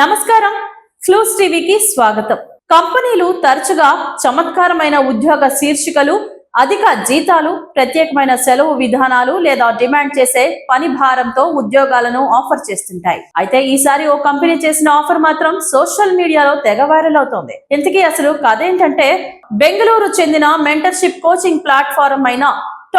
నమస్కారం. ఫ్లూస్ టీవీకి స్వాగతం. కంపెనీలు తరచుగా చమత్కారమైన ఉద్యోగ శీర్షికలు అధిక జీతాలు ప్రత్యేకమైన సెలవు విధానాలు లేదా డిమాండ్ చేసే పని భారంతో ఉద్యోగాలను ఆఫర్ చేస్తుంటాయి. అయితే ఈసారి ఓ కంపెనీ చేసిన ఆఫర్ మాత్రం సోషల్ మీడియాలో తెగ వైరల్ అవుతోంది. ఇంతకీ అసలు కథ ఏంటంటే బెంగళూరు చెందిన మెంటర్షిప్ కోచింగ్ ప్లాట్ఫారం అయిన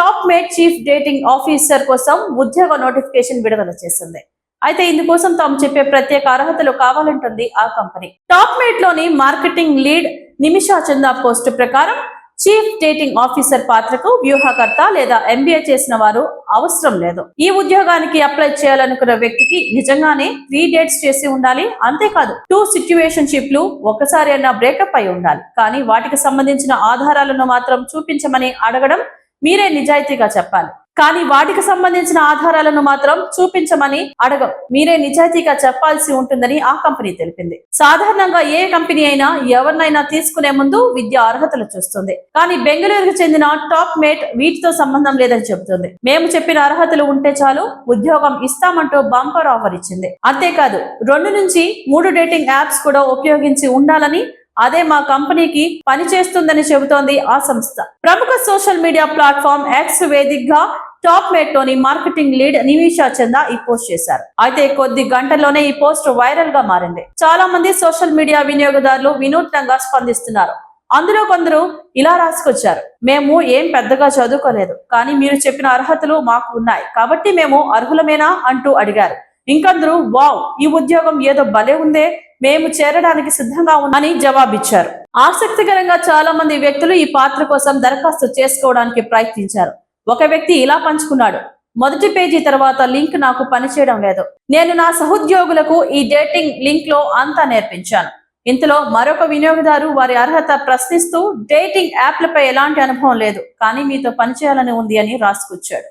top mate chief dating officer కోసం ఉద్యోగ నోటిఫికేషన్ విడుదల చేసింది. అయితే ఇందుకోసం తాము చెప్పే ప్రత్యేక అర్హతలు కావాలంటుంది ఆ company. Top మేట్లోని marketing lead Nimisha Chanda post ప్రకారం చీఫ్ డేటింగ్ ఆఫీసర్ పాత్రకు వ్యూహకర్త లేదా ఎంబీఏ చేసిన వారు అవసరం లేదు. ఈ ఉద్యోగానికి అప్లై చేయాలనుకున్న వ్యక్తికి నిజంగానే త్రీ డేట్స్ చేసి ఉండాలి? అంతేకాదు టూ సిచ్యువేషన్ షిప్లు ఒకసారి అయినా బ్రేకప్ అయి ఉండాలి. కానీ వాటికి సంబంధించిన ఆధారాలను మాత్రం చూపించమని అడగడం మీరే నిజాయితీగా చెప్పాలి. కానీ వాటికి సంబంధించిన ఆధారాలను మాత్రం చూపించమని అడగం. మీరే నిజాయితీగా చెప్పాల్సి ఉంటుందని ఆ కంపెనీ తెలిపింది. సాధారణంగా ఏ కంపెనీ అయినా ఎవరినైనా తీసుకునే ముందు విద్యా అర్హతలు చూస్తుంది. కానీ బెంగళూరుకు చెందిన టాప్ మేట్ వీటితో సంబంధం లేదని చెబుతుంది. మేము చెప్పిన అర్హతలు ఉంటే చాలు ఉద్యోగం ఇస్తామంటూ బంపర్ ఆఫర్ ఇచ్చింది. అంతేకాదు రెండు నుంచి మూడు డేటింగ్ యాప్స్ కూడా ఉపయోగించి ఉండాలని అదే మా కంపెనీకి పనిచేస్తుందని చెబుతోంది ఆ సంస్థ. ప్రముఖ సోషల్ మీడియా ప్లాట్ఫామ్ ఎక్స్ వేదికగా టాప్ మేట్లోని మార్కెటింగ్ లీడ్ నిమిషా చందా ఈ పోస్ట్ చేశారు. అయితే కొద్ది గంటల్లోనే ఈ పోస్ట్ వైరల్గా మారింది. చాలా మంది సోషల్ మీడియా వినియోగదారులు వినూత్నంగా స్పందిస్తున్నారు. అందులో కొందరు ఇలా రాసుకొచ్చారు. మేము ఏం పెద్దగా చదువుకోలేదు కానీ మీరు చెప్పిన అర్హతలు మాకు ఉన్నాయి. కాబట్టి మేము అర్హులమేనా? అంటూ అడిగారు. ఇంకొందరు వావ్ ఈ ఉద్యోగం ఏదో భలే ఉందే మేము చేరడానికి సిద్ధంగా ఉన్నామని జవాబిచ్చారు. ఆసక్తికరంగా చాలా మంది వ్యక్తులు ఈ పాత్ర కోసం దరఖాస్తు చేసుకోవడానికి ప్రయత్నించారు. ఒక వ్యక్తి ఇలా పంచుకున్నాడు మొదటి పేజీ తర్వాత లింక్ నాకు పనిచేయడం లేదు. నేను నా సహోద్యోగులకు ఈ డేటింగ్ లింక్లో అంతా నేర్పించాను. ఇంతలో మరొక వినియోగదారు వారి అర్హత ప్రశ్నిస్తూ డేటింగ్ యాప్లపై ఎలాంటి అనుభవం లేదు కానీ మీతో పనిచేయాలని ఉంది అని రాసుకొచ్చాడు.